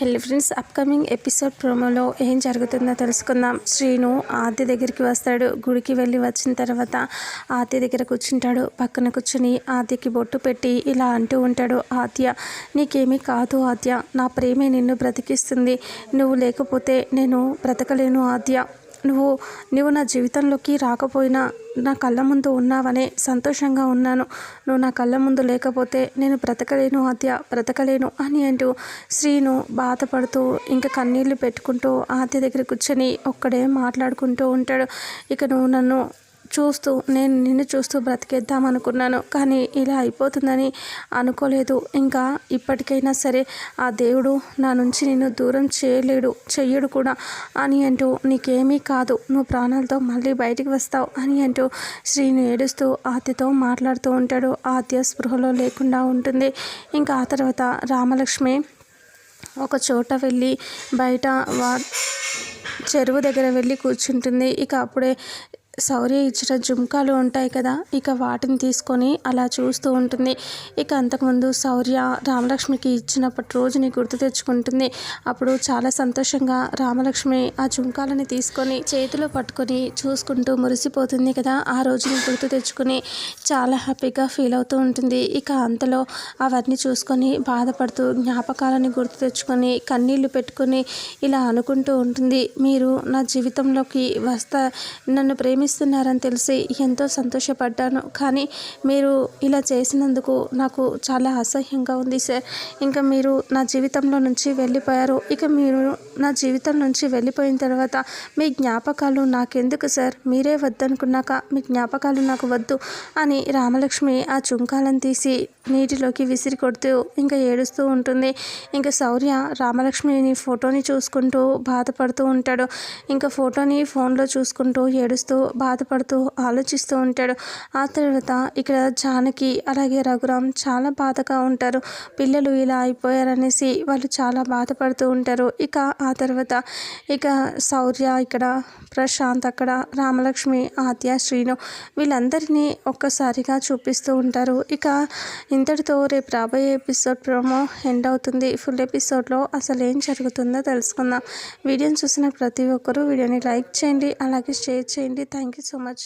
హెల్ friends upcoming episode ప్రోమోలో ఏం జరుగుతుందో తెలుసుకుందాం. శ్రీను ఆద్య దగ్గరికి వస్తాడు. గుడికి వెళ్ళి వచ్చిన తర్వాత ఆద్య దగ్గర కూర్చుంటాడు. పక్కన కూర్చుని ఆద్యకి బొట్టు పెట్టి ఇలా అంటూ ఉంటాడు ఆద్య నీకేమీ కాదు ఆద్య నా ప్రేమే నిన్ను బ్రతికిస్తుంది. నువ్వు లేకపోతే నేను బ్రతకలేను ఆద్య నువ్వు నువ్వు నా జీవితంలోకి రాకపోయినా నా కళ్ళ ముందు ఉన్నావనే సంతోషంగా ఉన్నాను. నువ్వు నా కళ్ళ ముందు లేకపోతే నేను బ్రతకలేను ఆద్య బ్రతకలేను అని అంటూ శ్రీను బాధపడుతూ ఇంకా కన్నీళ్ళు పెట్టుకుంటూ ఆద్య దగ్గర కూర్చొని ఒక్కడే మాట్లాడుకుంటూ ఉంటాడు. ఇక నువ్వు నన్ను చూస్తూ నేను నిన్ను చూస్తూ బ్రతికేద్దాం అనుకున్నాను కానీ ఇలా అయిపోతుందని అనుకోలేదు. ఇంకా ఇప్పటికైనా సరే ఆ దేవుడు నా నుంచి నిన్ను దూరం చేయలేడు చెయ్యడు కూడా అని అంటూ నీకేమీ కాదు నువ్వు ప్రాణాలతో మళ్ళీ బయటికి వస్తావు అని అంటూ శ్రీని ఏడుస్తూ ఆతితో మాట్లాడుతూ ఉంటాడు. ఆత్య స్పృహలో లేకుండా ఉంటుంది. ఇంకా ఆ తర్వాత రామలక్ష్మి ఒక చోట వెళ్ళి బయట వా చెరువు దగ్గర వెళ్ళి కూర్చుంటుంది. ఇక అప్పుడే శౌర్య ఇచ్చిన జుంకాలు ఉంటాయి కదా ఇక వాటిని తీసుకొని అలా చూస్తూ ఉంటుంది. ఇక అంతకుముందు శౌర్య రామలక్ష్మికి ఇచ్చినప్పటి రోజుని గుర్తు తెచ్చుకుంటుంది. అప్పుడు చాలా సంతోషంగా రామలక్ష్మి ఆ జుంకాలని తీసుకొని చేతిలో పట్టుకొని చూసుకుంటూ మురిసిపోతుంది కదా ఆ రోజుని గుర్తు తెచ్చుకొని చాలా హ్యాపీగా ఫీల్ అవుతూ ఉంటుంది. ఇక అంతలో అవన్నీ చూసుకొని బాధపడుతూ జ్ఞాపకాలని గుర్తు తెచ్చుకొని కన్నీళ్ళు పెట్టుకొని ఇలా అనుకుంటూ ఉంటుంది. మీరు నా జీవితంలోకి వస్తా నన్ను ప్రేమి ప్రేమిస్తున్నారని తెలిసి ఎంతో సంతోషపడ్డాను. కానీ మీరు ఇలా చేసినందుకు నాకు చాలా అసహ్యంగా ఉంది సార్. ఇంకా మీరు నా జీవితంలో నుంచి వెళ్ళిపోయారు. ఇక మీరు నా జీవితం నుంచి వెళ్ళిపోయిన తర్వాత మీ జ్ఞాపకాలు నాకెందుకు సార్? మీరే వద్దనుకున్నాక మీ జ్ఞాపకాలు నాకు వద్దు అని రామలక్ష్మి ఆ చుంకాలను తీసి నీటిలోకి విసిరి కొడుతూ ఇంకా ఏడుస్తూ ఉంటుంది. ఇంకా శౌర్య రామలక్ష్మిని ఫోటోని చూసుకుంటూ బాధపడుతూ ఉంటాడు. ఇంకా ఫోటోని ఫోన్లో చూసుకుంటూ ఏడుస్తూ బాధపడుతూ ఆలోచిస్తూ ఉంటాడు. ఆ తర్వాత ఇక్కడ జానకి అలాగే రఘురామ్ చాలా బాధగా ఉంటారు. పిల్లలు ఇలా అయిపోయారనేసి వాళ్ళు చాలా బాధపడుతూ ఉంటారు. ఇక ఆ తర్వాత ఇక శౌర్య ఇక్కడ ప్రశాంత్ అక్కడ రామలక్ష్మి ఆద్య శ్రీను వీళ్ళందరినీ ఒక్కసారిగా చూపిస్తూ ఉంటారు. ఇక ఇంతటితో రేపు రాబోయే ఎపిసోడ్ ప్రోమో ఎండ్ అవుతుంది. ఫుల్ ఎపిసోడ్లో అసలు ఏం జరుగుతుందో తెలుసుకుందాం. వీడియోని చూసిన ప్రతి ఒక్కరూ వీడియోని లైక్ చేయండి అలాగే షేర్ చేయండి. Thank you so much